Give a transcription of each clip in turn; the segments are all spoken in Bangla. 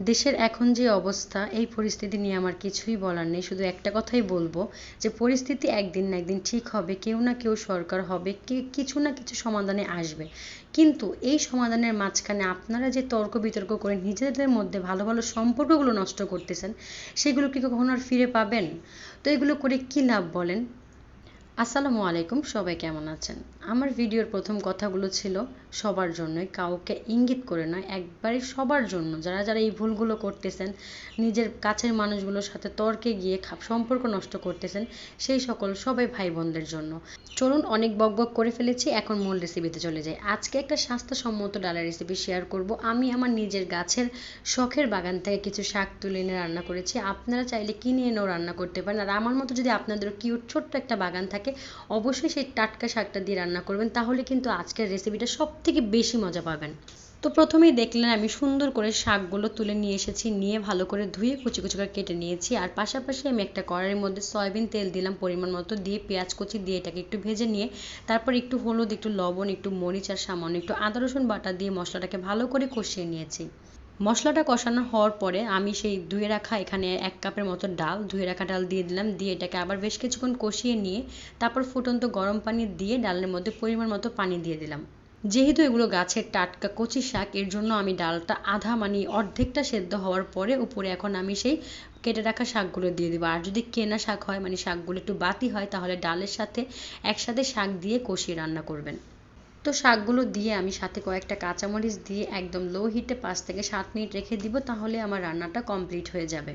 দেশের এখন যে অবস্থা, এই পরিস্থিতি নিয়ে আমার কিছুই বলার নেই। শুধু একটা কথাই বলব যে, পরিস্থিতি একদিন না একদিন ঠিক হবে, কেউ না কেউ সরকার হবে, কে কিছু না কিছু সমাধানে আসবে। কিন্তু এই সমাধানের মাঝখানে আপনারা যে তর্ক বিতর্ক করে নিজেদের মধ্যে ভালো ভালো সম্পর্কগুলো নষ্ট করতেছেন, সেগুলো কি কখনো আর ফিরে পাবেন? তো এগুলো করে কী লাভ বলেন? আসসালামু আলাইকুম, সবাই কেমন আছেন? আমার ভিডিওর প্রথম কথাগুলো ছিল, সবার জন্যই কাউকে ইঙ্গিত করে নয় একবারে সবার জন্য। যারা যারা এই ভুলগুলো করতেছেন, নিজের কাছের মানুষগুলোর সাথে তর্কে গিয়ে সম্পর্ক নষ্ট করতেছেন, সেই সকল সবাই ভাই বোনদের জন্য। চলুন, অনেক বক বক করে ফেলেছি, এখন মূল রেসিপিতে চলে যাই। আজকে একটা স্বাস্থ্যসম্মত ডালের রেসিপি শেয়ার করব। আমি আমার নিজের গাছের শখের বাগান থেকে কিছু শাক তুলে এনে রান্না করেছি। আপনারা চাইলে কিনে এনেও রান্না করতে পারেন। আর আমার মতো যদি আপনাদের কিউট ছোট্ট একটা বাগান থাকে অবশ্যই সেই টাটকা শাকটা দিয়ে রান্না করবেন, তাহলে কিন্তু আজকের রেসিপিটা সব থেকে বেশি মজা পাবেন। তো প্রথমেই দেখলেন আমি সুন্দর করে শাকগুলো তুলে নিয়ে এসেছি, নিয়ে ভালো করে ধুয়ে কুচি কুচি করে কেটে নিয়েছি, আর পাশাপাশি আমি একটা কড়াইয়ের মধ্যে সয়াবিন তেল দিলাম পরিমাণ মতো দিয়ে, পেঁয়াজ কুচি দিয়ে এটাকে একটু ভেজে নিয়ে, তারপর একটু হলুদ, একটু লবণ, একটু মরিচ, আর সামান্য একটু আদা, রসুন বাটা দিয়ে মশলাটাকে ভালো করে কষিয়ে নিয়েছি। মশলাটা কষানো হওয়ার পরে আমি সেই ধুয়ে রাখা এখানে এক কাপের মতো ডাল, ধুয়ে রাখা ডাল দিয়ে দিলাম, দিয়ে এটাকে আবার বেশ কিছুক্ষণ কষিয়ে নিয়ে তারপর ফুটন্ত গরম পানি দিয়ে ডালের মধ্যে পরিমাণ মতো পানি দিয়ে দিলাম। যেহেতু এগুলো গাছের টাটকা কচি শাক, এর জন্য আমি ডালটা আধা মানে অর্ধেকটা সেদ্ধ হওয়ার পরে উপরে এখন আমি সেই কেটে রাখা শাকগুলো দিয়ে দেবো। আর যদি কেনা শাক হয় মানে শাকগুলো একটু বাতি হয়, তাহলে ডালের সাথে একসাথে শাক দিয়ে কষিয়ে রান্না করবেন। তো শাকগুলো দিয়ে আমি সাথে কয়েকটা কাঁচামরিচ দিয়ে একদম লো হিটে পাঁচ থেকে সাত মিনিট রেখে দিব, তাহলে আমার রান্নাটা কমপ্লিট হয়ে যাবে।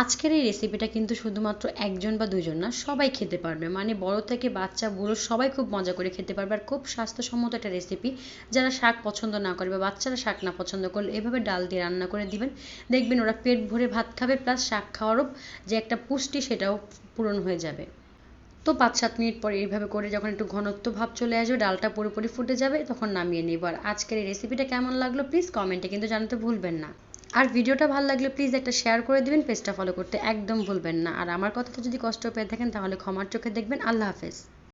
আজকের এই রেসিপিটা কিন্তু শুধুমাত্র একজন বা দুজন না, সবাই খেতে পারবে। মানে বড় থেকে বাচ্চা, বুড়ো সবাই খুব মজা করে খেতে পারবে আর খুব স্বাস্থ্যসম্মত একটা রেসিপি যারা শাক পছন্দ না করে বা বাচ্চারা শাক না পছন্দ করলে এভাবে ডাল দিয়ে রান্না করে দিবেন। দেখবেন ওরা পেট ভরে ভাত খাবে প্লাস শাক খাওয়ারও যে একটা পুষ্টি সেটাও পূরণ হয়ে যাবে। তো পাঁচ, সাত মিনিট পরে এইভাবে করে যখন একটু ঘনত্ব ভাব চলে আসবে, ডালটা পুরোপুরি ফুটে যাবে, তখন নামিয়ে নেব। আর আজকের এই রেসিপিটা কেমন লাগল প্লিজ কমেন্টে কিন্তু জানাতে ভুলবেন না। আর ভিডিওটা ভালো লাগলে প্লিজ একটা শেয়ার করে দিবেন পেজটা ফলো করতে একদম ভুলবেন না। আর আমার কথাটা যদি কষ্ট পেয়ে থাকেন, তাহলে ক্ষমার চোখে দেখবেন। আল্লাহ হাফেজ।